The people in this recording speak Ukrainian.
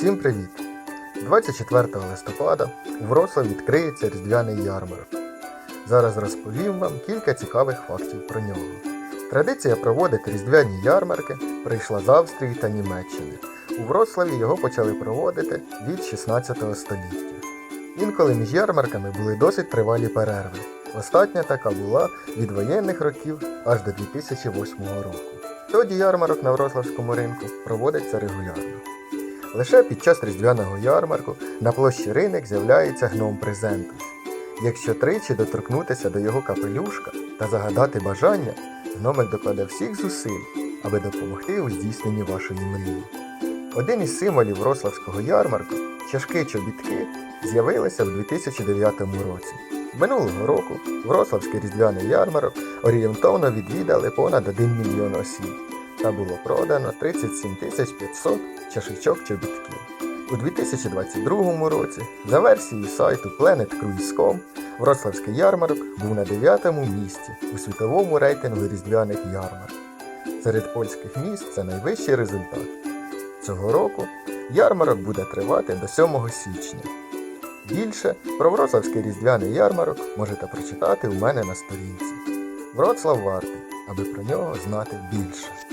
Всім привіт! 24 листопада у Вроцлаві відкриється різдвяний ярмарок. Зараз розповім вам кілька цікавих фактів про нього. Традиція проводити різдвяні ярмарки прийшла з Австрії та Німеччини. У Вроцлаві його почали проводити від 16 століття. Інколи між ярмарками були досить тривалі перерви. Остання така була від воєнних років аж до 2008 року. Тоді ярмарок на Вроцлавському ринку проводиться регулярно. Лише під час різдвяного ярмарку на площі ринок з'являється гном презентус. Якщо тричі доторкнутися до його капелюшка та загадати бажання, гномик докладе всіх зусиль, аби допомогти у здійсненні вашої мрії. Один із символів Вроцлавського ярмарку чашки чобітки з'явилися в 2009 році. Минулого року Вроцлавський різдвяний ярмарок орієнтовно відвідали понад 1 мільйон осіб та було продано 37 500 чашечок чобітків. У 2022 році, за версією сайту PlanetCruise.com, Вроцлавський ярмарок був на 9-му місці у світовому рейтингу різдвяних ярмарок. Серед польських міст це найвищий результат. Цього року ярмарок буде тривати до 7 січня. Більше про Вроцлавський різдвяний ярмарок можете прочитати у мене на сторінці. Вроцлав вартий, аби про нього знати більше.